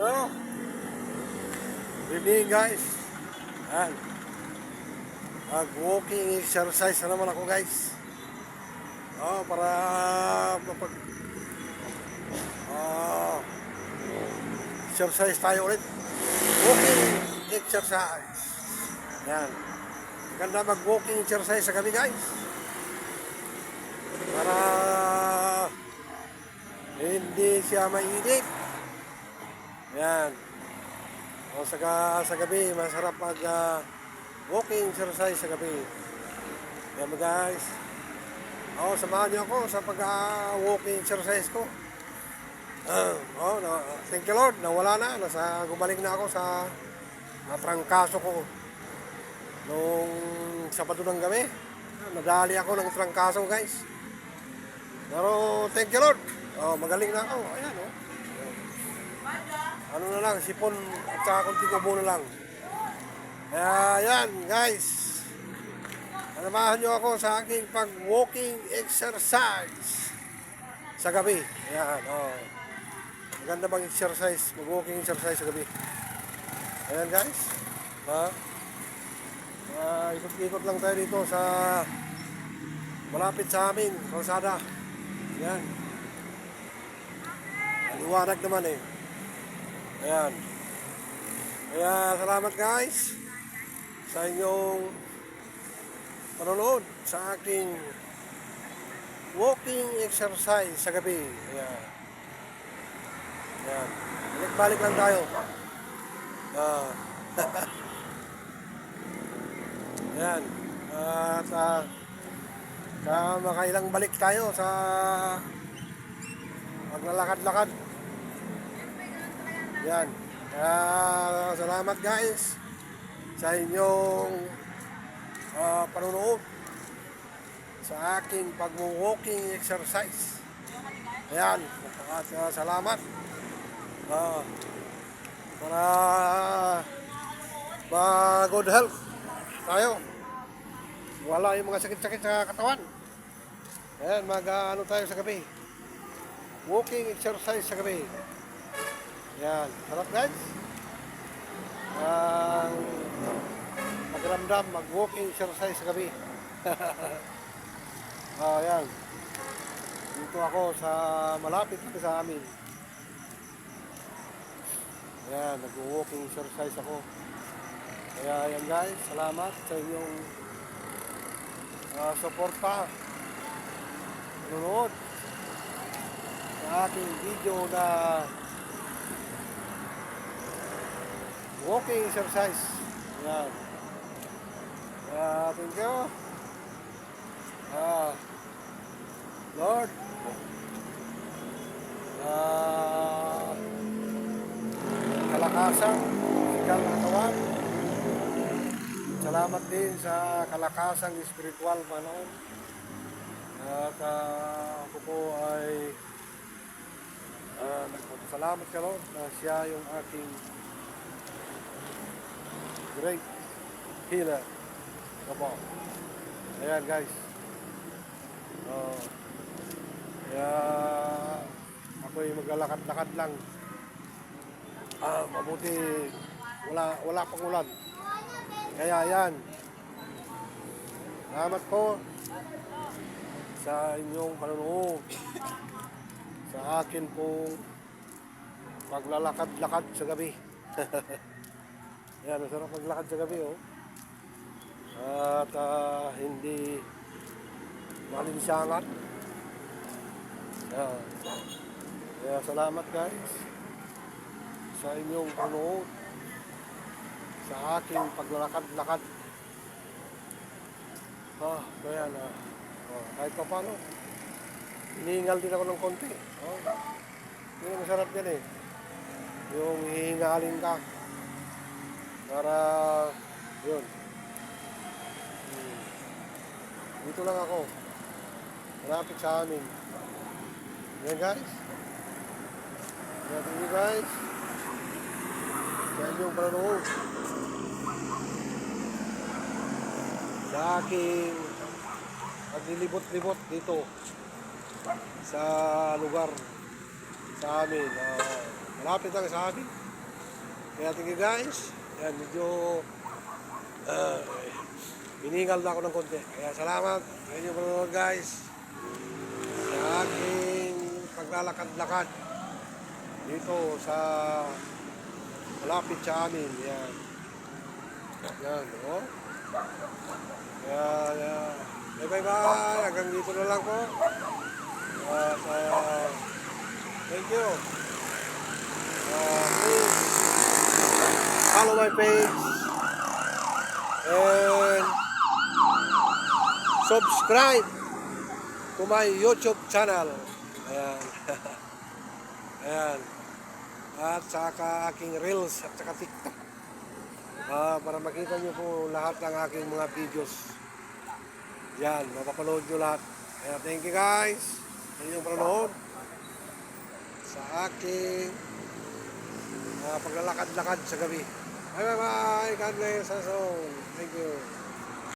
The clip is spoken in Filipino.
No? Good evening guys. Yan. Mag-walking exercise na naman ako guys. Oh, para mapag ah exercise tayo ulit. Walking exercise. Yan. Ganda mag-walking exercise sa gabi guys. Para hindi siya mainit. Yan. O sa, sa gabi, masarap mag ah, walking exercise sa gabi. Yan mo guys. O, samahan niyo ako sa pag-walking exercise ko. Ah, oh, na, thank you Lord, nawala na. Nasa, gumaling na ako sa natrangkaso ko. Nung Sabado ng gabi, nadali ako ng trangkaso guys. Pero thank you Lord. Oh, magaling na ako. Ayan oh. Ano na lang, sipon at saka kunting ubo na lang. Kaya yan, guys. Samahan nyo ako sa aking pag-walking exercise sa gabi. Ayan, oh. Maganda bang exercise, mag-walking exercise sa gabi. Ayan, guys. Ha? Ah, ikot-ikot lang tayo dito sa malapit sa amin, kalsada. Ayan. Liwanag naman eh. Ayan. Kaya salamat guys sa inyong panonood sa aking walking exercise sa gabi. Ayan. Ayan. Balik-balik lang tayo. Ah. Ayan. At uh, makailang balik tayo sa maglalakad-lakad. Yan. Kaya salamat guys sa inyong uh, panunood sa aking pag-walking exercise. Ayan. At uh, salamat. Uh, para pa good health tayo. Wala yung mga sakit-sakit sa katawan. Ayan, mag uh, ano tayo sa gabi. Walking exercise sa gabi. Yan. Sarap guys. Ang magramdam, mag-walking exercise sa gabi. ah, yan. Dito ako sa malapit dito sa amin. Yan, nag-walking exercise ako. Kaya yan guys, salamat sa inyong uh, suporta. Nanonood sa aking video na walking exercise. Yan. Kaya thank you. Ah, Lord. Ah, kalakasan, na katawan. Salamat din sa kalakasang spiritual manon. At ah, ako po ay uh, nagpapasalamat ka Lord na siya yung aking great healer. Opo. Ayan guys. Uh, kaya ako'y maglalakad-lakad lang. Ah, mabuti wala wala pang ulan. Kaya yan. Salamat po sa inyong panonood sa akin pong paglalakad-lakad sa gabi. Yan, masarap maglakad sa gabi, oh. At ah, hindi malinsangat. Yan. Kaya salamat guys sa inyong panonood sa aking paglalakad-lakad. Ah, kaya na. Oh, kahit pa paano. Hinihingal din ako ng konti. Oh. Yun ang masarap yan eh. Yung hihingalin ka. Para, yun. Hmm. Dito lang ako. Malapit sa amin. Yan guys. Yan you guys. Sa inyong panonood. Sa aking paglilibot-libot dito sa lugar sa amin. ah, malapit lang sa amin. Kaya you guys. Yan, medyo uh, hiningal na ako ng konti. Kaya salamat sa inyo panonood guys. Sa aking paglalakad-lakad dito sa malapit sa amin. Yan. Yan, oh. Kaya, uh, bye bye bye. Hanggang dito na lang po. Uh, sa, thank you. Uh, follow my page and subscribe to my YouTube channel. Ayan. Ayan. At saka aking Reels at saka TikTok. Ah, para makita nyo po lahat ng aking mga videos. Yan, mapapanood nyo lahat. Kaya thank you guys sa inyong panonood sa aking ah, paglalakad-lakad sa gabi. Bye bye bye. God bless us all. Thank you.